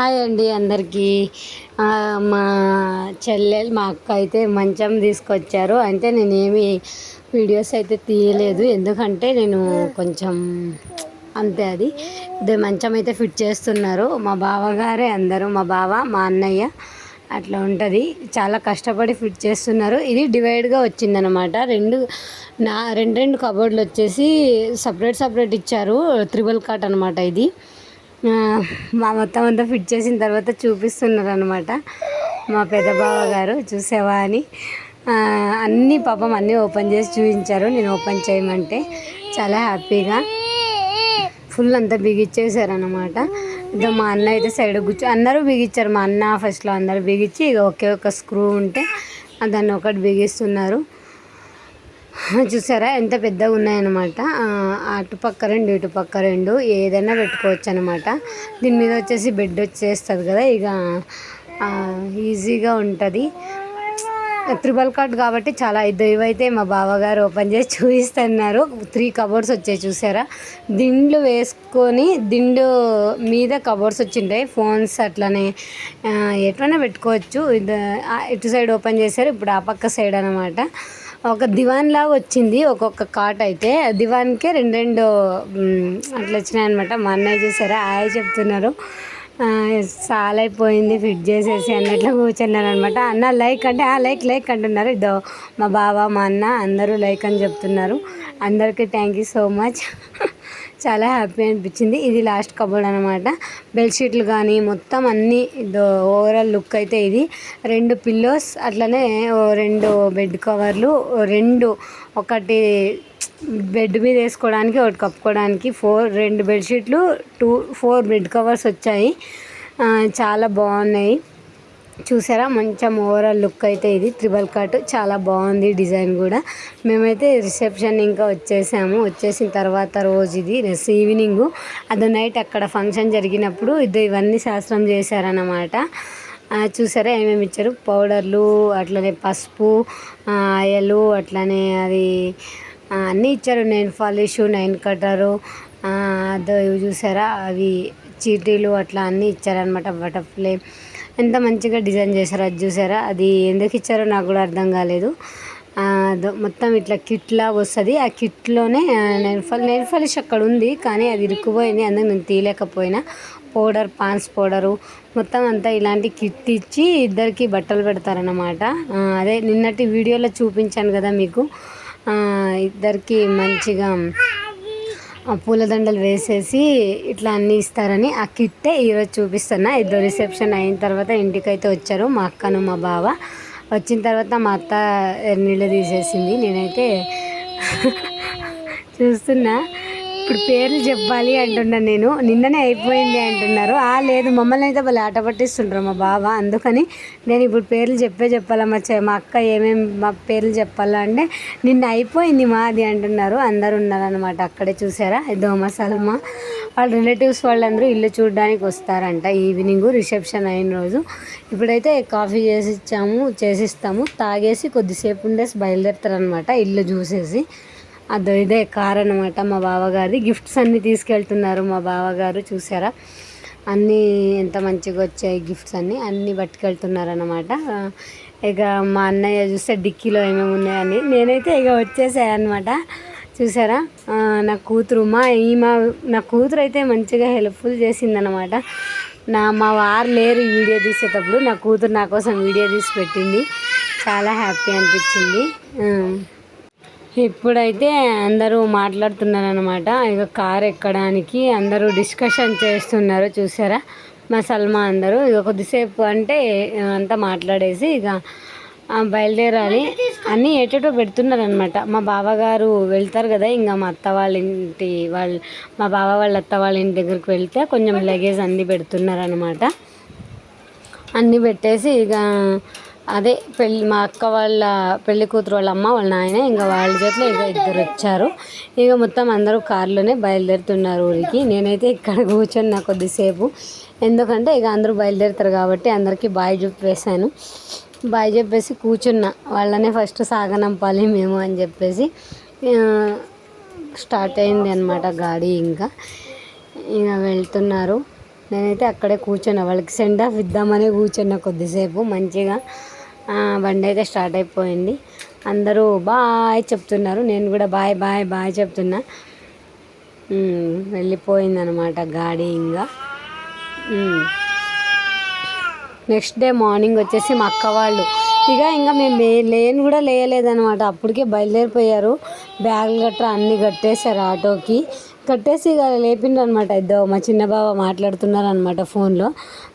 Hi అండి అందరికీ. మా చెల్లెలు మా అక్క అయితే మంచం తీసుకొచ్చారు. అంటే నేనేమి వీడియోస్ అయితే తీయలేదు. ఎందుకంటే నేను కొంచెం అంతే అది. మంచం అయితే ఫిట్ చేస్తున్నారు. మా బావగారే అందరూ మా బావ మా అన్నయ్య అట్లా ఉంటుంది. చాలా కష్టపడి ఫిట్ చేస్తున్నారు. ఇది డివైడ్గా వచ్చిందనమాట. రెండు నా రెండు రెండు కబోర్డ్లు వచ్చేసి సపరేట్ సపరేట్ ఇచ్చారు. త్రిబుల్ కాట్ అనమాట ఇది. మా మొత్తం అంతా ఫిట్ చేసిన తర్వాత చూపిస్తున్నారు అనమాట మా పెద్ద బావ గారు చూసావా అని. అన్నీ పాపం అన్నీ ఓపెన్ చేసి చూపించారు. నేను ఓపెన్ చేయమంటే చాలా హ్యాపీగా ఫుల్ అంతా బిగిచ్చేసారనమాట ఇదో మా అన్న అయితే సైడ్ కూర్చో అందరూ బిగించారు మా అన్న ఫస్ట్లో అందరూ బిగించి ఇక ఒకే ఒక స్క్రూ ఉంటే దాన్ని ఒకటి బిగిస్తున్నారు. చూసారా? ఎంత పెద్దగా ఉన్నాయన్నమాట. అటుపక్క రెండు ఇటుపక్క రెండు ఏదైనా పెట్టుకోవచ్చు అనమాట దీని మీద వచ్చేసి బెడ్ వచ్చేస్తుంది కదా ఇక ఈజీగా ఉంటుంది. త్రిబల్ కార్డ్ కాబట్టి చాలా ఇది ఇవైతే మా బావగారు ఓపెన్ చేసి చూపిస్తున్నారు. త్రీ కబోర్డ్స్ వచ్చాయి చూసారా? దిండ్లు వేసుకొని దిండు మీద కబోర్డ్స్ వచ్చింటాయి ఫోన్స్ అట్లనే ఆ, ఎటువైనా పెట్టుకోవచ్చు. ఇది ఇటు సైడ్ ఓపెన్ చేశారు ఇప్పుడు ఆ పక్క సైడ్ అనమాట ఒక దివాన్ లాగా వచ్చింది ఒక్కొక్క కాట్ అయితే. దివాన్కే రెండు రెండు అట్లా వచ్చినాయి అనమాట మా అన్నయ్య చూసారా? ఆయన చెప్తున్నారు. సాలైపోయింది ఫిట్ చేసేసి అన్నట్లు కూర్చున్నారు అనమాట అన్న లైక్ అంటే ఆ లైక్ లైక్ అంటున్నారు. ఇదో మా బావ మా అన్న అందరూ లైక్ అని చెప్తున్నారు. అందరికీ థ్యాంక్ యూ సో మచ్ చాలా హ్యాపీ అనిపించింది. ఇది లాస్ట్ కబోర్డ్ అనమాట బెడ్షీట్లు కానీ మొత్తం అన్నీ ఓవరాల్ లుక్ అయితే ఇది. రెండు పిల్లోస్ అట్లనే ఓ రెండు బెడ్ కవర్లు రెండు ఒకటి బెడ్ మీద వేసుకోవడానికి ఒకటి కప్పుకోవడానికి ఫోర్ రెండు బెడ్షీట్లు టూ ఫోర్ బెడ్ కవర్స్ వచ్చాయి. చాలా బాగున్నాయి. చూసారా? మంచిగా ఓవరాల్ లుక్ అయితే ఇది. త్రిబల్ కట్ చాలా బాగుంది డిజైన్ కూడా. మేమైతే రిసెప్షన్ ఇంకా వచ్చేసాము. వచ్చేసిన తర్వాత రోజు ఇది రెస్ ఈవినింగ్ అది నైట్ అక్కడ ఫంక్షన్ జరిగినప్పుడు ఇది ఇవన్నీ శాస్త్రం చేశారన్నమాట. చూసారా? ఏమేమి ఇచ్చారు? పౌడర్లు అట్లనే పసుపు ఆయలు అట్లనే అది అన్నీ ఇచ్చారు. నైన్ పాలిష్ నైన్ కట్టరు అదో ఇవి చూసారా? అవి చీటీలు అట్లా అన్నీ ఇచ్చారనమాట బటర్ఫ్లై ఎంత మంచిగా డిజైన్ చేశారో అది చూసారా? అది ఎందుకు ఇచ్చారో నాకు కూడా అర్థం కాలేదు. మొత్తం ఇట్లా కిట్ లాగా వస్తుంది. ఆ కిట్లోనే నెల్ఫల్ ఫాల్ నెయిల్ పాలిష్ అక్కడ ఉంది కానీ అది ఇరుక్కుపోయింది. అందుకు నేను తీయలేకపోయినా. పౌడర్ పాన్స్ పౌడరు మొత్తం అంతా ఇలాంటి కిట్ ఇచ్చి ఇద్దరికి బట్టలు పెడతారన్నమాట. అదే నిన్నటి వీడియోలో చూపించాను కదా మీకు. ఇద్దరికి మంచిగా పూలదండలు వేసేసి ఇట్లా అన్నీ ఇస్తారని ఆ కిట్టే ఈరోజు చూపిస్తున్నా. ఇద్దరు రిసెప్షన్ అయిన తర్వాత ఇంటికైతే వచ్చారు మా అక్కను మా బావ. వచ్చిన తర్వాత మా అత్త నీళ్ళు తీసేసింది. నేనైతే చూస్తున్నా. ఇప్పుడు పేర్లు చెప్పాలి అంటున్నాను నేను. నిన్ననే అయిపోయింది అంటున్నారు. ఆ లేదు మమ్మల్ని అయితే వాళ్ళు ఆట పట్టిస్తుంటారు మా బావ. అందుకని నేను ఇప్పుడు పేర్లు చెప్పే చెప్పాలా మా చె మా అక్క ఏమేమి మా పేర్లు చెప్పాలా అంటే నిన్న అయిపోయింది మాది అంటున్నారు. అందరు ఉన్నారనమాట అక్కడే చూసారా? దోమ సల్మా వాళ్ళ రిలేటివ్స్ వాళ్ళందరూ ఇల్లు చూడడానికి వస్తారంట. ఈవినింగ్ రిసెప్షన్ అయిన రోజు. ఇప్పుడైతే కాఫీ చేసి ఇచ్చాము చేసిస్తాము. తాగేసి కొద్దిసేపు ఉండేసి బయలుదేరుతారనమాట ఇల్లు చూసేసి. అదో ఇదే కార్ అనమాట మా బావగారిది. గిఫ్ట్స్ అన్నీ తీసుకెళ్తున్నారు మా బావగారు చూసారా? అన్నీ ఎంత మంచిగా వచ్చాయి గిఫ్ట్స్ అన్నీ. అన్నీ పట్టుకెళ్తున్నారు అనమాట ఇక మా అన్నయ్య చూస్తే డిక్కీలో ఏమేమి ఉన్నాయని. నేనైతే ఇక వచ్చేసాయనమాట చూసారా? నా కూతురు మా ఈమె నా కూతురు అయితే మంచిగా హెల్ప్ఫుల్ చేసిందనమాట నా మా వారు లేరు వీడియో తీసేటప్పుడు. నా కూతురు నా కోసం వీడియో తీసి పెట్టింది. చాలా హ్యాపీ అనిపించింది. ఇప్పుడైతే అందరూ మాట్లాడుతున్నారు అనమాట ఇక కార్ ఎక్కడానికి అందరూ డిస్కషన్ చేస్తున్నారు చూసారా? మా సల్మా అందరూ ఇక కొద్దిసేపు అంటే అంతా మాట్లాడేసి ఇక బయలుదేరాలి అన్నీ ఏటేటో పెడుతున్నారు అనమాట మా బావగారు వెళ్తారు కదా ఇంకా మా అత్త వాళ్ళ ఇంటి వాళ్ళు మా బావ వాళ్ళ అత్త వాళ్ళ ఇంటి దగ్గరికి వెళ్తే కొంచెం లగేజ్ అన్నీ పెడుతున్నారు అనమాట అన్నీ పెట్టేసి ఇక అదే పెళ్ళి మా అక్క వాళ్ళ పెళ్ళి కూతురు వాళ్ళ అమ్మ వాళ్ళ నాయన ఇంకా వాళ్ళ చేతిలో ఇంకా ఇద్దరు వచ్చారు. ఇక మొత్తం అందరూ కారులోనే బయలుదేరుతున్నారు ఊరికి. నేనైతే ఇక్కడ కూర్చొని నా కొద్దిసేపు. ఎందుకంటే ఇక అందరూ బయలుదేరుతారు కాబట్టి అందరికీ బాయ్ చెప్పేశాను. బాయ్ చెప్పేసి కూర్చున్నా. వాళ్ళనే ఫస్ట్ సాగనంపాలి మేము అని చెప్పేసి. స్టార్ట్ అయింది అనమాట గాడి ఇంకా. ఇక వెళ్తున్నారు. నేనైతే అక్కడే కూర్చున్నా. వాళ్ళకి సెండ్ ఆఫ్ ఇద్దామని కూర్చున్నా కొద్దిసేపు మంచిగా. బండి అయితే స్టార్ట్ అయిపోయింది. అందరూ బాయ్ చెప్తున్నారు. నేను కూడా బాయ్ బాయ్ బాయ్ చెప్తున్నా. వెళ్ళిపోయిందనమాట గాడి ఇంకా. నెక్స్ట్ డే మార్నింగ్ వచ్చేసి మా అక్క వాళ్ళు. ఇక ఇంకా మేము లేని కూడా లేయలేదనమాట. అప్పటికే బయలుదేరిపోయారు. బ్యాగులు గట్రా అన్నీ కట్టేశారు ఆటోకి. కట్టేసి ఇక లేపిండ్రు అనమాట ఇద్దరు. మా చిన్న బావ మాట్లాడుతున్నారు అనమాట ఫోన్లో.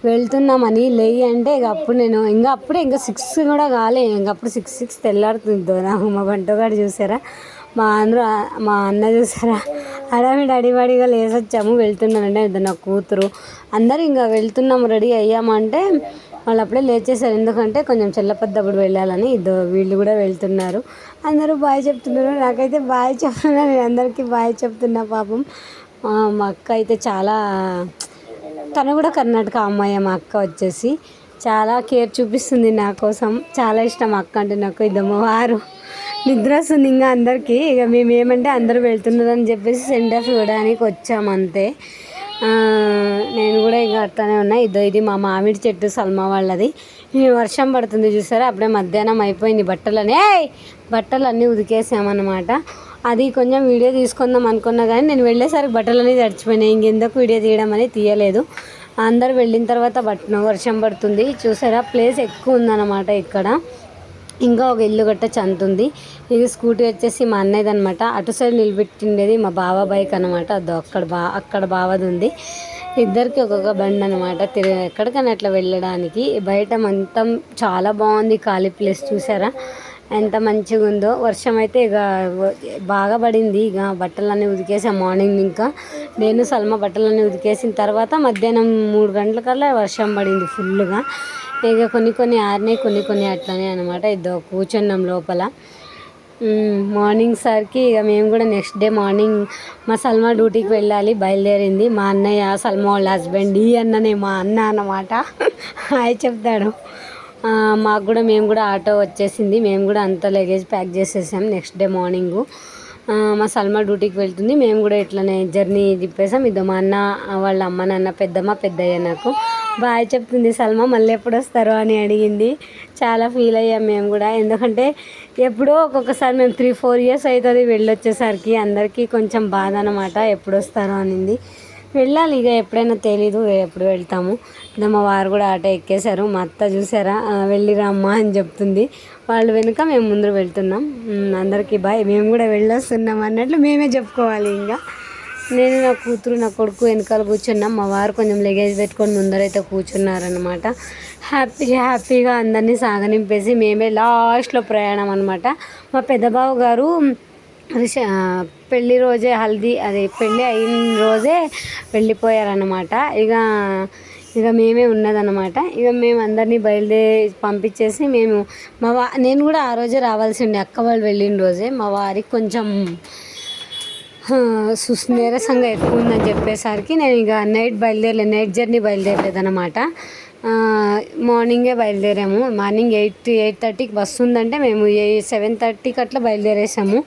వెళ్తున్నామని లేయి అంటే ఇక అప్పుడు నేను ఇంకా అప్పుడే ఇంకా సిక్స్ కూడా కాలే. ఇంక అప్పుడు సిక్స్ సిక్స్ తెల్లారుతుంది నాకు మా బంటగాడు చూసారా? మా అందరూ మా అన్న చూసారా? హడావిడి అడివాడిగా లేసొచ్చాము వెళ్తున్నానంటే ఇద్దరు నా కూతురు. అందరూ ఇంకా వెళ్తున్నాము రెడీ అయ్యామంటే వాళ్ళు అప్పుడే లేచేసారు ఎందుకంటే కొంచెం చెల్లపద్దప్పుడు వెళ్ళాలని ఇద్దరు వీళ్ళు కూడా వెళ్తున్నారు. అందరూ బాయ్ చెప్తున్నారు. నాకైతే బాయ్ చెప్తున్నా నేను అందరికీ బాయ్ చెప్తున్నా పాపం. మా అక్క అయితే చాలా తను కూడా కర్ణాటక అమ్మాయి మా అక్క వచ్చేసి. చాలా కేర్ చూపిస్తుంది నా కోసం. చాలా ఇష్టం అక్క అంటే నాకు. ఇద్దమ్మ వారు. నిద్ర వస్తుంది ఇంకా అందరికీ. ఇక మేము ఏమంటే అందరూ వెళ్తున్నారని చెప్పేసి సెండ్ ఆఫ్ ఇవ్వడానికి వచ్చాము అంతే. నేను కూడా ఇక అట్లానే ఉన్నా. ఇదో ఇది మా మామిడి చెట్టు సల్మా వాళ్ళది. ఈ వర్షం పడుతుంది చూసారా? అప్పుడే మధ్యాహ్నం అయిపోయింది బట్టలనే. బట్టలు అన్నీ ఉతికేసామన్నమాట. అది కొంచెం వీడియో తీసుకుందాం అనుకున్నా కానీ నేను వెళ్ళేసరికి బట్టలు అనేది తడిచిపోయినాయి. ఇంకెందుకు వీడియో తీయడం అనేది తీయలేదు. అందరు వెళ్ళిన తర్వాత బట్ట వర్షం పడుతుంది. చూసారా? ప్లేస్ ఎక్కువ ఉందన్నమాట ఇక్కడ. ఇంకా ఒక ఇల్లు గట్ట చంతుంది. ఇది స్కూటీ వచ్చేసి మా అన్నయ్యది అనమాట అటు సైడ్ నిలబెట్టిండేది మా బావ బైక్ అనమాట అదో అక్కడ బా అక్కడ బావది ఉంది. ఇద్దరికి ఒక్కొక్క బండి అనమాట తిరిగి ఎక్కడికైనా అట్లా వెళ్ళడానికి బయట మొత్తం చాలా బాగుంది ఖాళీ ప్లేస్ చూసారా? ఎంత మంచిగా ఉందో వర్షం అయితే ఇక బాగా పడింది. ఇక బట్టలన్నీ ఉతికేసాం మార్నింగ్ ఇంకా. నేను సల్మా బట్టలన్నీ ఉతికేసిన తర్వాత మధ్యాహ్నం మూడు గంటలకల్లా వర్షం పడింది ఫుల్గా ఇక కొన్ని కొన్ని ఆరినాయి కొన్ని కొన్ని అట్లనే అనమాట ఇద్దరు కూర్చున్నాం లోపల. మార్నింగ్ సరికి ఇక మేము కూడా నెక్స్ట్ డే మార్నింగ్ మా సల్మా డ్యూటీకి వెళ్ళాలి బయలుదేరింది. మా అన్నయ్య సల్మా వాళ్ళ హస్బెండ్ ఈ అన్ననే మా అన్న అన్నమాట. హాయ్ చెప్తాడు. మాకు కూడా మేము కూడా ఆటో వచ్చేసింది. మేము కూడా అంత లగేజ్ ప్యాక్ చేసేసాం నెక్స్ట్ డే మార్నింగు. మా సల్మా డ్యూటీకి వెళ్తుంది. మేము కూడా ఇట్లనే జర్నీ తిప్పేసాం. ఇదో మా అన్న వాళ్ళ అమ్మ నాన్న పెద్దమ్మ పెద్దయ్య నాకు. బాయ్ చెప్తుంది సల్మా మళ్ళీ ఎప్పుడు వస్తారు అని అడిగింది. చాలా ఫీల్ అయ్యాం మేము కూడా. ఎందుకంటే ఎప్పుడో ఒక్కొక్కసారి మేము త్రీ ఫోర్ ఇయర్స్ అవుతుంది వెళ్ళొచ్చేసరికి. అందరికీ కొంచెం బాధ అనమాట ఎప్పుడు వస్తారో అనింది. వెళ్ళాలి ఇక ఎప్పుడైనా తెలీదు ఎప్పుడు వెళ్తాము. మా వారు కూడా ఆటో ఎక్కేశారు. మా అత్త చూసారా? వెళ్ళిరా అమ్మా అని చెప్తుంది. వాళ్ళు వెనుక మేము ముందు వెళ్తున్నాం. అందరికీ బాయ్. మేము కూడా వెళ్ళొస్తున్నాం అన్నట్లు మేమే చెప్పుకోవాలి ఇంకా. నేను నా కూతురు నా కొడుకు వెనకాల కూర్చున్నాం. మా వారు కొంచెం లగేజ్ పెట్టుకొని ముందరైతే కూర్చున్నారనమాట హ్యాపీ హ్యాపీగా అందరినీ సాగనింపేసి మేమే లాస్ట్లో ప్రయాణం అనమాట మా పెద్దబావ గారు రిష రోజే హల్దీ అది పెళ్ళి అయిన రోజే వెళ్ళిపోయారనమాట ఇక ఇక మేమే ఉన్నదన్నమాట. ఇక మేము అందరినీ బయలుదేరి పంపించేసి మేము మా వా నేను కూడా ఆ రోజే రావాల్సి ఉండే అక్క వాళ్ళు వెళ్ళిన రోజే మా వారికి కొంచెం ఆ, సుస్ నీరసంగా ఎక్కువ ఉందని చెప్పేసరికి నేను ఇక నైట్ బయలుదేరలేదు నైట్ జర్నీ బయలుదేరలేదు అనమాట మార్నింగే బయలుదేరాము. మార్నింగ్ ఎయిట్ ఎయిట్ థర్టీకి బస్సు ఉందంటే మేము ఏ సెవెన్ థర్టీకి అట్లా బయలుదేరేసాము.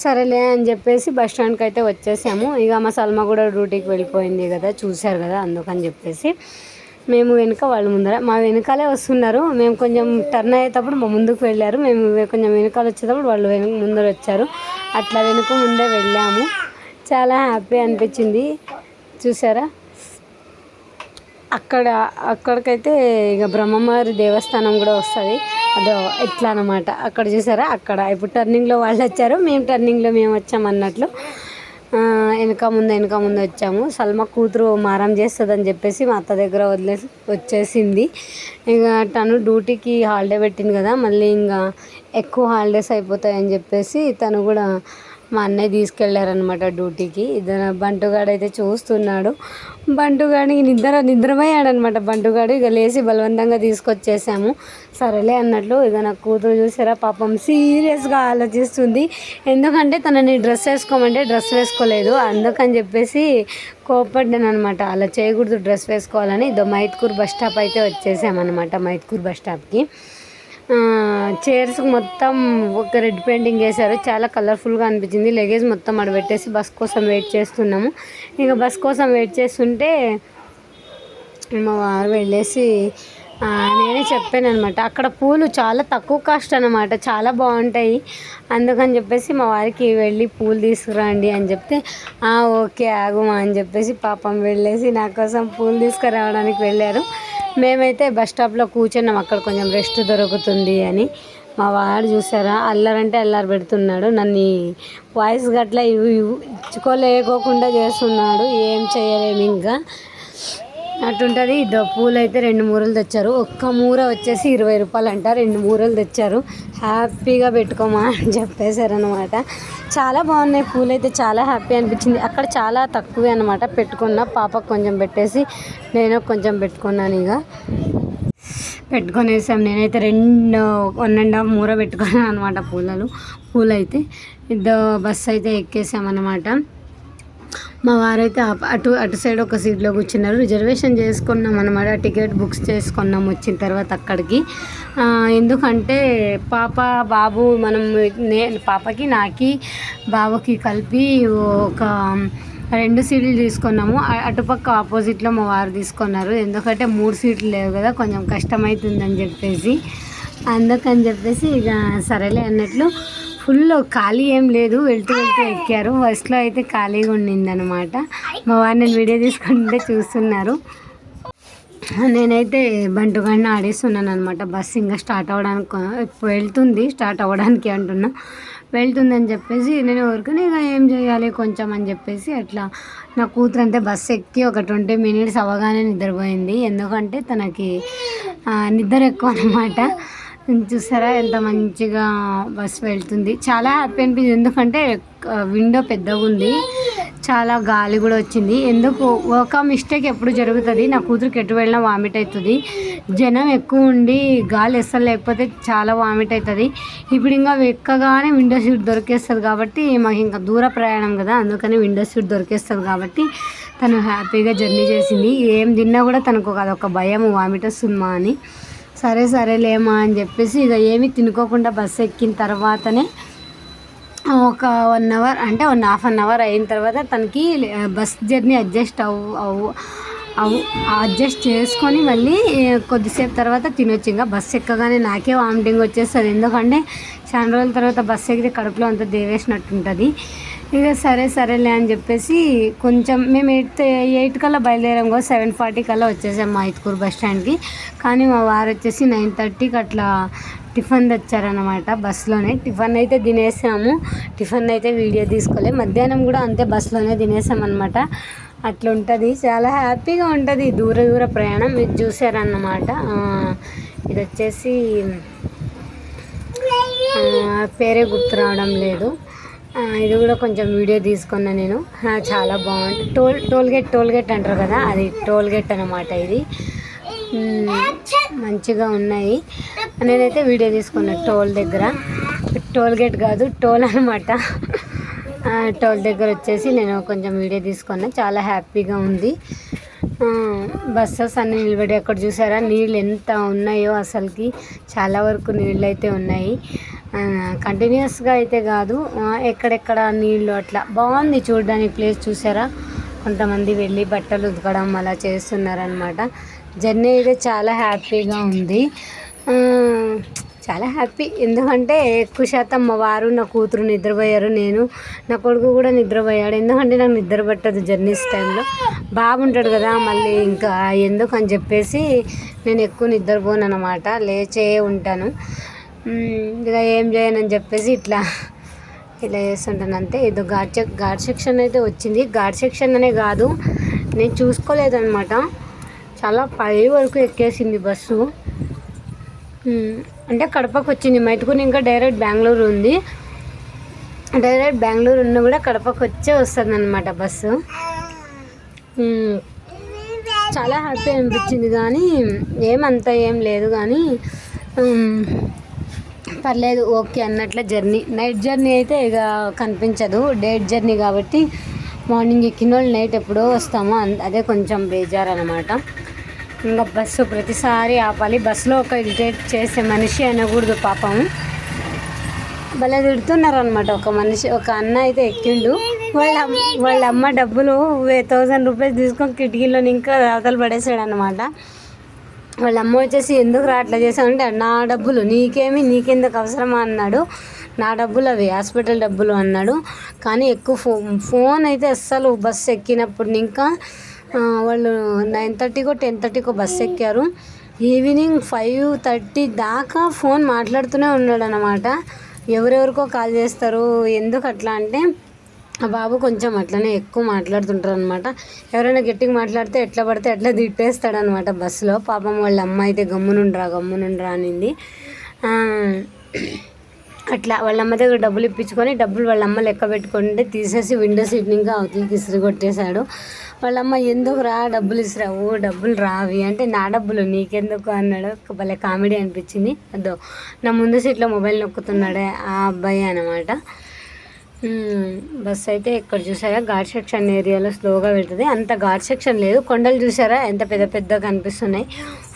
సరేలే అని చెప్పేసి బస్ స్టాండ్కి అయితే వచ్చేసాము. ఇక మా సల్మా కూడా డ్యూటీకి వెళ్ళిపోయింది కదా చూశారు కదా అందుకని చెప్పేసి మేము వెనుక వాళ్ళు ముందర మా వెనకాలే వస్తున్నారు. మేము కొంచెం టర్న్ అయ్యేటప్పుడు మా ముందుకు వెళ్ళారు. మేము కొంచెం వెనకాల వచ్చేటప్పుడు వాళ్ళు వెనుక ముందర వచ్చారు. అట్లా వెనుక ముందే వెళ్ళాము. చాలా హ్యాపీ అనిపించింది. చూసారా అక్కడ అక్కడికైతే ఇక బ్రహ్మమారి దేవస్థానం కూడా వస్తుంది. అదో ఎట్లా అనమాట అక్కడ చూసారా? అక్కడ. ఇప్పుడు టర్నింగ్లో వాళ్ళు వచ్చారు. మేము టర్నింగ్లో మేము వచ్చాం అన్నట్లు. వెనక ముందు వెనక ముందు వచ్చాము. సల్మా కూతురు మారం చేస్తుందని చెప్పేసి మా అత్త దగ్గర వదిలేసి వచ్చేసింది. ఇక తను డ్యూటీకి హాలిడే పెట్టింది కదా. మళ్ళీ ఇంకా ఎక్కువ హాలిడేస్ అయిపోతాయని చెప్పేసి తను కూడా మా అన్నయ్య తీసుకెళ్ళారనమాట డ్యూటీకి. ఇద్దరు బంటుగాడు అయితే చూస్తున్నాడు. బంటుగాడికి నిద్ర నిద్రపోయాడనమాట బంటుగాడు. ఇక లేచి బలవంతంగా తీసుకొచ్చేసాము. సరేలే అన్నట్లు ఇక నా కూతురు చూసారా? పాపం సీరియస్గా ఆలోచిస్తుంది. ఎందుకంటే తనని డ్రెస్ వేసుకోమంటే డ్రెస్ వేసుకోలేదు. అందుకని చెప్పేసి కోపడ్డాను అనమాట అలా చేయకూడదు డ్రెస్ వేసుకోవాలని. ఇదో మైత్కూర్ బస్ స్టాప్ అయితే వచ్చేసామన్నమాట మైత్కూర్ బస్ స్టాప్కి. చైర్స్ మొత్తం ఒక రెడ్ పెయింటింగ్ వేశారు. చాలా కలర్ఫుల్గా అనిపించింది. లగేజ్ మొత్తం అక్కడ పెట్టేసి బస్ కోసం వెయిట్ చేస్తున్నాము. ఇక బస్ కోసం వెయిట్ చేస్తుంటే మా వారు వెళ్ళేసి నేనే చెప్పాను అనమాట అక్కడ పూలు చాలా తక్కువ కాస్ట్ అనమాట చాలా బాగుంటాయి. అందుకని చెప్పేసి మా వారికి వెళ్ళి పూలు తీసుకురండి అని చెప్తే ఓకే ఆగుమా అని చెప్పేసి పాపం వెళ్ళేసి నా కోసం పూలు తీసుకురావడానికి వెళ్ళారు. మేమైతే బస్ స్టాప్లో కూర్చున్నాం. అక్కడ కొంచెం రెస్ట్ దొరుకుతుంది అని. మా వాడు చూసారా? అల్లరంటే అల్లరి పెడుతున్నాడు. నన్ను వాయిస్ గట్ల ఇచ్చుకోలేకోకుండా చేస్తున్నాడు. ఏం చేయలేము ఇంకా. అటుంటుంది ఇదో పూలు అయితే రెండు మూరలు తెచ్చారు. ఒక్క మూర వచ్చేసి ఇరవై రూపాయలు అంట రెండు మూరలు తెచ్చారు. హ్యాపీగా పెట్టుకోమా అని చెప్పేశారు అనమాట చాలా బాగున్నాయి పూలు అయితే చాలా హ్యాపీ అనిపించింది. అక్కడ చాలా తక్కువే అనమాట పెట్టుకున్న పాపకు కొంచెం పెట్టేసి నేను కొంచెం పెట్టుకున్నాను ఇక పెట్టుకొనేసాం. నేనైతే రెండు వన్ అండ్ హాఫ్ మూర పెట్టుకున్నాను అనమాట పూలలు. పూలు అయితే బస్సు అయితే ఎక్కేసామన్నమాట. మా వారైతే అప్- అటు అటు సైడ్ ఒక సీట్లో కూర్చున్నారు. రిజర్వేషన్ చేసుకున్నాం అనమాట టికెట్ బుక్స్ చేసుకున్నాం వచ్చిన తర్వాత అక్కడికి. ఎందుకంటే పాప బాబు మనం నే పాపకి నాకి బాబుకి కలిపి ఒక రెండు సీట్లు తీసుకున్నాము. అటుపక్క ఆపోజిట్లో మా వారు తీసుకున్నారు. ఎందుకంటే మూడు సీట్లు లేవు కదా కొంచెం కష్టమవుతుందని చెప్పేసి. అందుకని చెప్పేసి ఇక సరేలే అన్నట్లు ఫుల్ ఖాళీ ఏం లేదు వెళ్తూ వెళ్తూ ఎక్కారు. ఫస్ట్లో అయితే ఖాళీగా ఉండిందనమాట మా వారు నేను వీడియో తీసుకుంటే చూస్తున్నారు. నేనైతే బంటుగాడిని ఆడేస్తున్నాను అనమాట బస్సు ఇంకా స్టార్ట్ అవ్వడానికి వెళ్తుంది స్టార్ట్ అవ్వడానికి అంటున్నా. వెళ్తుంది అని చెప్పేసి నేను ఎవరికైనా ఇక ఏం చేయాలి కొంచెం అని చెప్పేసి అట్లా నా కూతురు అంతే బస్సు ఎక్కి ఒక ట్వంటీ మినిట్స్ అవ్వగానే నిద్రపోయింది. ఎందుకంటే తనకి నిద్ర ఎక్కువ అనమాట చూసారా? ఎంత మంచిగా బస్సు వెళ్తుంది. చాలా హ్యాపీ అనిపించింది. ఎందుకంటే విండో పెద్దగా ఉంది. చాలా గాలి కూడా వచ్చింది. ఎందుకు? ఒక మిస్టేక్ ఎప్పుడు జరుగుతుంది. నా కూతురికి ఎటు వెళ్ళినా వామిట్ అవుతుంది జనం ఎక్కువ ఉండి గాలి అస్సలు లేకపోతే చాలా వామిట్ అవుతుంది ఇప్పుడు ఇంకా ఎక్కగానే విండో సీట్ దొరికేస్తుంది కాబట్టి మాకు ఇంకా దూర ప్రయాణం కదా. అందుకని విండో సీట్ దొరికేస్తుంది కాబట్టి తను హ్యాపీగా జర్నీ చేసింది. ఏం తిన్నా కూడా తనకు ఒక అదొక భయం వామిట్ వస్తుందా అని. సరే సరేలేమా అని చెప్పేసి ఇక ఏమీ తినుకోకుండా బస్సు ఎక్కిన తర్వాతనే ఒక వన్ అవర్ అంటే వన్ హాఫ్ అన్ అవర్ అయిన తర్వాత తనకి బస్ జర్నీ అడ్జస్ట్ అవ్వు అవు అవు అడ్జస్ట్ చేసుకొని మళ్ళీ కొద్దిసేపు తర్వాత తినొచ్చు. ఇంకా బస్సు ఎక్కగానే నాకే వామిటింగ్ వచ్చేస్తుంది. ఎందుకంటే చాలా రోజుల తర్వాత బస్సు ఎక్కితే కడుపులో అంత దేవేసినట్టు ఉంటుంది. ఇక సరే సరేలే అని చెప్పేసి కొంచెం మేము ఎయిట్ ఎయిట్ కల్లా బయలుదేరాం కదా సెవెన్ ఫార్టీ కల్లా వచ్చేసాం మా ఇత్కూరు బస్ స్టాండ్కి. కానీ మా వారు వచ్చేసి నైన్ థర్టీకి అట్లా టిఫిన్ తెచ్చారనమాట బస్సులోనే. టిఫిన్ అయితే తినేసాము. టిఫిన్ అయితే వీడియో తీసుకోలే. మధ్యాహ్నం కూడా అంతే బస్సులోనే తినేసామన్నమాట. అట్లా ఉంటుంది. చాలా హ్యాపీగా ఉంటుంది. దూర దూర ప్రయాణం. ఇది చూసారన్నమాట. ఇది వచ్చేసి పేరే గుర్తు రావడం లేదు. ఇది కూడా కొంచెం వీడియో తీసుకున్నా నేను. చాలా బాగుంది. టోల్ టోల్గేట్ టోల్గేట్ అంటారు కదా అది టోల్గేట్ అనమాట ఇది. మంచిగా ఉన్నాయి. నేనైతే వీడియో తీసుకున్నా టోల్ దగ్గర. టోల్గేట్ కాదు టోల్ అనమాట టోల్ దగ్గర వచ్చేసి నేను కొంచెం వీడియో తీసుకున్నా. చాలా హ్యాపీగా ఉంది. బస్సెస్ అన్ని నిలబడి అక్కడ చూసారా? నీళ్ళు ఎంత ఉన్నాయో అసలుకి. చాలా వరకు నీళ్ళు అయితే ఉన్నాయి. కంటిన్యూస్గా అయితే కాదు. ఎక్కడెక్కడ నీళ్ళు అట్లా బాగుంది చూడడానికి ప్లేస్ చూసారా? కొంతమంది వెళ్ళి బట్టలు ఉతకడం అలా చేస్తున్నారనమాట జర్నీ అయితే చాలా హ్యాపీగా ఉంది. చాలా హ్యాపీ. ఎందుకంటే ఎక్కువ శాతం మా వారు నా కూతురు నిద్రపోయారు. నేను నా కొడుకు కూడా నిద్రపోయాడు. ఎందుకంటే నాకు నిద్ర పట్టదు జర్నీస్ టైంలో. బాగుంటాడు కదా మళ్ళీ ఇంకా ఎందుకు అని చెప్పేసి నేను ఎక్కువ నిద్రపోను అనమాట లేచే ఉంటాను. ఇక ఏం చేయనని చెప్పేసి ఇట్లా ఇలా చేస్తుంటాను అంతే. ఏదో గాడ్ గాడ్ ఘాట్ సెక్షన్ అయితే వచ్చింది. ఘాట్ సెక్షన్ అనే కాదు నేను చూసుకోలేదనమాట చాలా పై వరకు ఎక్కేసింది బస్సు. అంటే కడపకు వచ్చింది. మైతుకుని ఇంకా డైరెక్ట్ బెంగళూరు ఉంది. డైరెక్ట్ బెంగళూరు ఉన్న కూడా కడపకు వచ్చే వస్తుంది అనమాట బస్సు చాలా హ్యాపీ అనిపించింది కానీ ఏమంత ఏం లేదు కానీ పర్లేదు ఓకే అన్నట్ల జర్నీ. నైట్ జర్నీ అయితే ఇక కనిపించదు. డేట్ జర్నీ కాబట్టి మార్నింగ్ ఎక్కిన వాళ్ళు నైట్ ఎప్పుడో వస్తామో. అదే కొంచెం బేజారు అనమాట ఇంకా బస్సు ప్రతిసారి ఆపాలి. బస్సులో ఒక ఇరిటేట్ చేసే మనిషి అనకూడదు పాపం. భలే తిడుతున్నారు అనమాట ఒక మనిషి ఒక అన్న అయితే ఎక్కిండు. వాళ్ళ వాళ్ళ అమ్మ డబ్బులు థౌజండ్ రూపీస్ తీసుకొని కిటికీలో ఇంకా అవతల పడేసాడు అనమాట వాళ్ళ అమ్మ వచ్చేసి ఎందుకు రా అట్లా చేసావంటే నా డబ్బులు నీకేమి నీకెందుకు అవసరమా అన్నాడు. నా డబ్బులు అవి హాస్పిటల్ డబ్బులు అన్నాడు. కానీ ఎక్కువ ఫో ఫోన్ అయితే అస్సలు బస్సు ఎక్కినప్పుడు ఇంకా వాళ్ళు నైన్ థర్టీకో టెన్ థర్టీకో బస్సు ఎక్కారు. ఈవినింగ్ ఫైవ్ థర్టీ దాకా ఫోన్ మాట్లాడుతూనే ఉన్నాడు అనమాట ఎవరెవరికో కాల్ చేస్తారు ఎందుకు అట్లా అంటే బాబు కొంచెం అట్లనే ఎక్కువ మాట్లాడుతుంటారు అనమాట ఎవరైనా గట్టిగా మాట్లాడితే ఎట్లా పడితే ఎట్లా తిట్టేస్తాడు అనమాట బస్సులో. పాపం వాళ్ళ అమ్మ అయితే గమ్మునుండ్రా గమ్మునుండ్రా అనింది. అట్లా వాళ్ళ అమ్మ దగ్గర డబ్బులు ఇప్పించుకొని డబ్బులు వాళ్ళ అమ్మ లెక్క పెట్టుకుంటే తీసేసి విండో సీట్ని ఇంకా అవతలకి ఇసిరి కొట్టేశాడు. వాళ్ళ అమ్మ ఎందుకు రా డబ్బులు ఇసిరావు డబ్బులు రావి. అంటే నా డబ్బులు నీకెందుకు? అన్నాడు. భలే కామెడీ అనిపించింది. అదో నా ముందు సీట్లో మొబైల్ నొక్కుతున్నాడే ఆ అబ్బాయి అనమాట బస్ అయితే ఇక్కడ చూసారా? ఘాట్ సెక్షన్ ఏరియాలో స్లోగా వెళ్తుంది. అంత ఘాట్ సెక్షన్ లేదు. కొండలు చూసారా? ఎంత పెద్ద పెద్దగా కనిపిస్తున్నాయి.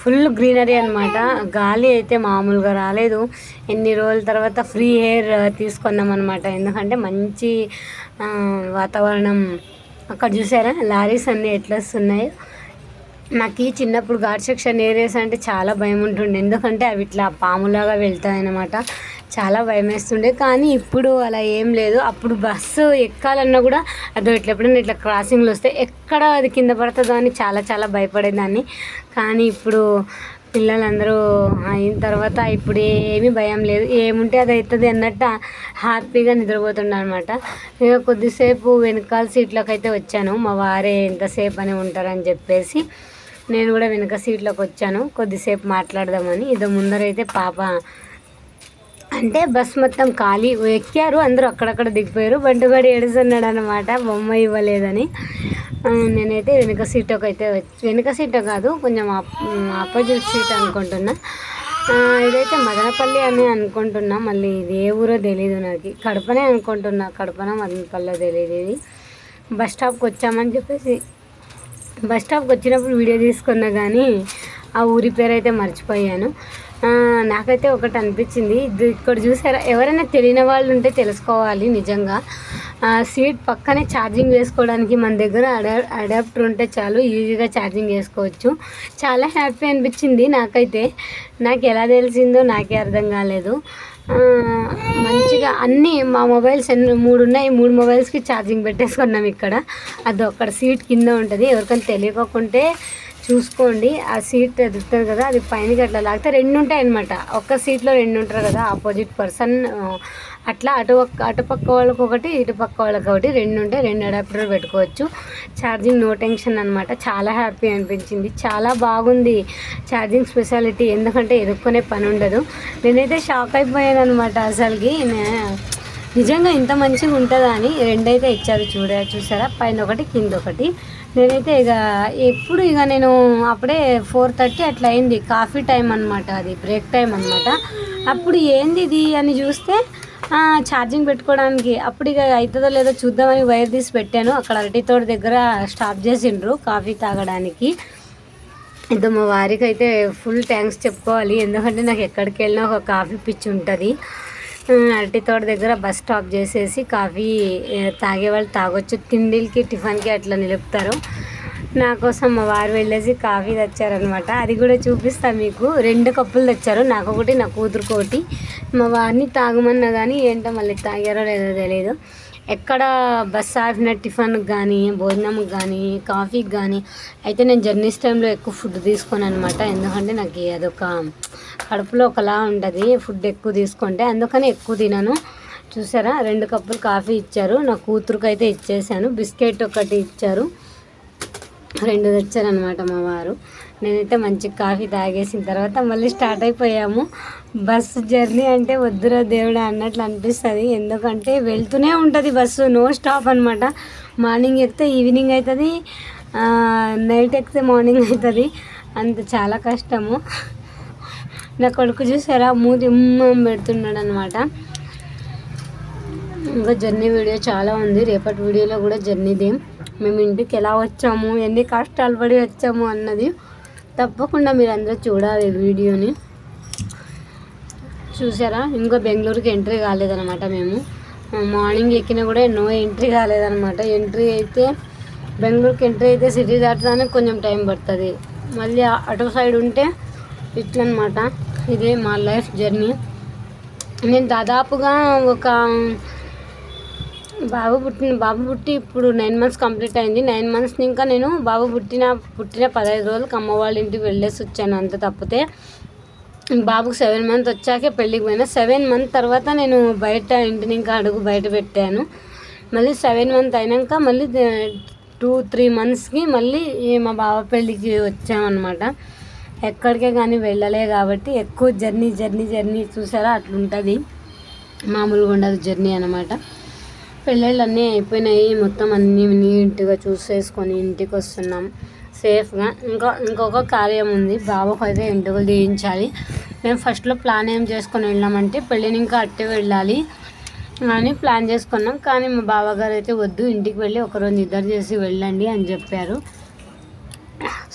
ఫుల్ గ్రీనరీ అనమాట గాలి అయితే మామూలుగా రాలేదు. ఎన్ని రోజుల తర్వాత ఫ్రీ ఎయిర్ తీసుకున్నాం అనమాట ఎందుకంటే మంచి వాతావరణం. అక్కడ చూసారా? లారీస్ అన్నీ ఎట్లా వస్తున్నాయి. నాకు ఈ చిన్నప్పుడు ఘాట్ సెక్షన్ ఏరియాస్ అంటే చాలా భయం ఉంటుండే. ఎందుకంటే అవి ఇట్లా పాములాగా వెళ్తాయి అనమాట చాలా భయం వేస్తుండే కానీ ఇప్పుడు అలా ఏం లేదు. అప్పుడు బస్సు ఎక్కాలన్నా కూడా అదో ఇట్లా ఎప్పుడైనా ఇట్లా క్రాసింగ్లు వస్తే ఎక్కడ అది కింద పడుతుందో అని చాలా చాలా భయపడేదాన్ని. కానీ ఇప్పుడు పిల్లలందరూ అయిన తర్వాత ఇప్పుడు ఏమీ భయం లేదు. ఏముంటే అది అవుతుంది అన్నట్టు హ్యాపీగా నిద్రపోతుండే అనమాట ఇక కొద్దిసేపు వెనకాల సీట్లోకి అయితే వచ్చాను. మా వారే ఎంతసేపు అని ఉంటారని చెప్పేసి నేను కూడా వెనక సీట్లోకి వచ్చాను. కొద్దిసేపు మాట్లాడదామని. ఇదో ముందరైతే పాప అంటే బస్ మొత్తం ఖాళీ. ఎక్కారు అందరూ అక్కడక్కడ దిగిపోయారు. బంటుగాడు ఏడుస్తున్నాడు అనమాట బొమ్మ ఇవ్వలేదని. నేనైతే వెనుక సీట్కి అయితే వెనుక సీట్ కాదు కొంచెం ఆపోజిట్ సీట్ అనుకుంటున్నా. ఇదైతే మదనపల్లి అని అనుకుంటున్నా. మళ్ళీ ఇది ఏ ఊరో తెలియదు నాకు. కడపనే అనుకుంటున్నా. కడపన మదనపల్లి తెలియదు ఇది. బస్ స్టాప్కి వచ్చామని చెప్పేసి బస్ స్టాప్కి వచ్చినప్పుడు వీడియో తీసుకున్నా కానీ ఆ ఊరి పేరు అయితే మర్చిపోయాను. నాకైతే ఒకటి అనిపించింది. ఇక్కడ చూసారా? ఎవరైనా తెలియని వాళ్ళు ఉంటే తెలుసుకోవాలి నిజంగా. ఆ, సీట్ పక్కనే ఛార్జింగ్ వేసుకోవడానికి మన దగ్గర అడా అడాప్టర్ ఉంటే చాలు ఈజీగా ఛార్జింగ్ చేసుకోవచ్చు చాలా హ్యాపీ అనిపించింది నాకైతే. నాకు ఎలా తెలిసిందో నాకే అర్థం కాలేదు. మంచిగా అన్నీ మా మొబైల్స్ ఎన్ని మూడు ఉన్నాయి. మూడు మొబైల్స్కి ఛార్జింగ్ పెట్టేసుకున్నాం ఇక్కడ. అది ఒక్కడ సీట్ కింద ఉంటుంది. ఎవరికైనా తెలియకుంటే చూసుకోండి. ఆ సీట్ ఎదుగుతుంది కదా అది పైనకి అట్లా లాగితే రెండు ఉంటాయి అనమాట ఒక్క సీట్లో రెండు ఉంటారు కదా ఆపోజిట్ పర్సన్ అట్లా అటు అటుపక్క అటు పక్క వాళ్ళకి ఒకటి ఇటు పక్క వాళ్ళకి ఒకటి రెండు ఉంటాయి రెండు అడాప్టర్ పెట్టుకోవచ్చు. ఛార్జింగ్ నో టెన్షన్ అనమాట చాలా హ్యాపీ అనిపించింది. చాలా బాగుంది ఛార్జింగ్ స్పెషాలిటీ ఎందుకంటే ఎదుర్కొనే పని ఉండదు నేనైతే షాక్ అయిపోయాను అనమాట అసలుకి. నేను నిజంగా ఇంత మంచిగా ఉంటుందా అని రెండైతే ఇచ్చారు చూడ చూసారా? పైన ఒకటి కింద ఒకటి. నేనైతే ఇక ఎప్పుడు ఇక నేను అప్పుడే ఫోర్ థర్టీ అట్లా అయింది. కాఫీ టైం అనమాట అది బ్రేక్ టైం అనమాట అప్పుడు ఏంది ఇది అని చూస్తే ఛార్జింగ్ పెట్టుకోవడానికి. అప్పుడు ఇక అవుతుందో లేదో చూద్దామని వైర్ తీసి పెట్టాను. అక్కడ అరటి దగ్గర స్టాప్ చేసిండ్రు కాఫీ తాగడానికి. ఇంకా మా వారికి అయితే ఫుల్ థ్యాంక్స్ చెప్పుకోవాలి. ఎందుకంటే నాకు ఎక్కడికి వెళ్ళినా ఒక కాఫీ పిచ్చి ఉంటుంది. అరటి తోట దగ్గర బస్ స్టాప్ చేసేసి కాఫీ తాగే వాళ్ళు తాగొచ్చు. తిండిలకి టిఫిన్కి అట్లా నిలుపుతారు. నా కోసం మా వారు వెళ్ళేసి కాఫీ తెచ్చారనమాట అది కూడా చూపిస్తాను మీకు. రెండు కప్పులు తెచ్చారు. నాకు ఒకటి నా కూతురుకోటి మా వారిని తాగమన్నా కానీ ఏంటో మళ్ళీ తాగారో లేదో తెలియదు ఎక్కడ బస్ ఆపిన టిఫిన్కి కానీ భోజనంకి కానీ కాఫీకి కానీ అయితే నేను జర్నీస్ టైంలో ఎక్కువ ఫుడ్ తీసుకోను అనమాట ఎందుకంటే నాకు అదొక కడుపులో ఒకలా ఉంటుంది ఫుడ్ ఎక్కువ తీసుకుంటే. అందుకని ఎక్కువ తినను. చూసారా? రెండు కప్పులు కాఫీ ఇచ్చారు. నా కూతురుకి అయితే ఇచ్చేసాను. బిస్కెట్ ఒకటి ఇచ్చారు. రెండు తెచ్చారనమాట మా వారు. నేనైతే మంచి కాఫీ తాగేసిన తర్వాత మళ్ళీ స్టార్ట్ అయిపోయాము. బస్సు జర్నీ అంటే వద్దురా దేవుడా అన్నట్లు అనిపిస్తుంది. ఎందుకంటే వెళ్తూనే ఉంటుంది బస్సు నో స్టాప్ అనమాట మార్నింగ్ ఎక్కితే ఈవినింగ్ అవుతుంది నైట్ ఎక్కితే మార్నింగ్ అవుతుంది అంత చాలా కష్టము. నా కొడుకు చూసారా? మూతి పెడుతున్నాడు అనమాట ఇంకా జర్నీ వీడియో చాలా ఉంది. రేపటి వీడియోలో కూడా జర్నీది. మేము ఇంటికి ఎలా వచ్చాము? ఎన్ని కష్టాలు పడి వచ్చాము అన్నది తప్పకుండా మీరు అందరూ చూడాలి వీడియోని. చూసారా? ఇంకా బెంగళూరుకి ఎంట్రీ కాలేదన్నమాట మేము. మార్నింగ్ ఎక్కినా కూడా నో ఎంట్రీ కాలేదనమాట ఎంట్రీ అయితే బెంగళూరుకి ఎంట్రీ అయితే సిటీ దాటడానికి కొంచెం టైం పడుతుంది. మళ్ళీ అటో అటు సైడ్ ఉంటే ఇట్లనమాట ఇదే మా లైఫ్ జర్నీ. నేను దాదాపుగా ఒక బాబు పుట్టిన బాబు పుట్టి ఇప్పుడు నైన్ మంత్స్ కంప్లీట్ అయింది. నైన్ మంత్స్ ఇంకా నేను బాబు పుట్టిన పుట్టిన పదహైదు రోజులకు అమ్మ వాళ్ళ ఇంటికి వెళ్ళేసి వచ్చాను అంత తప్పితే. బాబుకు సెవెన్ మంత్ వచ్చాకే పెళ్ళికి పోయినా. సెవెన్ మంత్ తర్వాత నేను బయట ఇంటిని ఇంకా అడుగు బయట పెట్టాను. మళ్ళీ సెవెన్ మంత్ అయినాక మళ్ళీ టూ త్రీ మంత్స్కి మళ్ళీ మా బావ పెళ్ళికి వచ్చామన్నమాట. ఎక్కడికే కానీ వెళ్ళలే కాబట్టి ఎక్కువ జర్నీ జర్నీ జర్నీ చూసారా? అట్లుంటుంది. మామూలుగా ఉండదు జర్నీ అనమాట పెళ్ళిళ్ళు అన్నీ అయిపోయినాయి. మొత్తం అన్నీ నీట్గా చూసేసుకొని ఇంటికి వస్తున్నాం. సేఫ్గా. ఇంకా ఇంకొక కార్యం ఉంది. బాబుకు అయితే ఇంటికి తీయించాలి. మేము ఫస్ట్లో ప్లాన్ ఏం చేసుకొని వెళ్ళామంటే పెళ్ళిని ఇంకా అట్టే వెళ్ళాలి అని ప్లాన్ చేసుకున్నాం. కానీ మా బావగారు అయితే వద్దు ఇంటికి వెళ్ళి ఒకరోజు నిద్ర చేసి వెళ్ళండి అని చెప్పారు.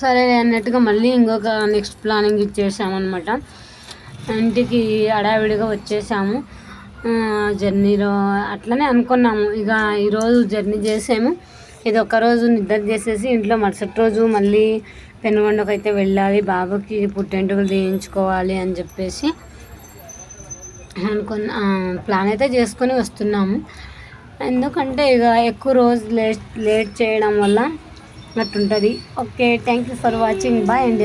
సరే అన్నట్టుగా మళ్ళీ ఇంకొక నెక్స్ట్ ప్లానింగ్ ఇచ్చేసామన్నమాట. ఇంటికి హడావిడిగా వచ్చేసాము. జర్నీలో అట్లనే అనుకున్నాము. ఇక ఈరోజు జర్నీ చేసాము. ఇది ఒక్కరోజు నిద్ర చేసేసి ఇంట్లో మరుసటి రోజు మళ్ళీ పెనుగొండకు అయితే వెళ్ళాలి. బాబుకి పుట్టెంటుకలు తీయించుకోవాలి అని చెప్పేసి అనుకున్న ప్లాన్ అయితే చేసుకొని వస్తున్నాము. ఎందుకంటే ఇక ఎక్కువ రోజు లేట్ లేట్ చేయడం వల్ల అట్టుంటుంది okay thank you for watching. Bye అండి.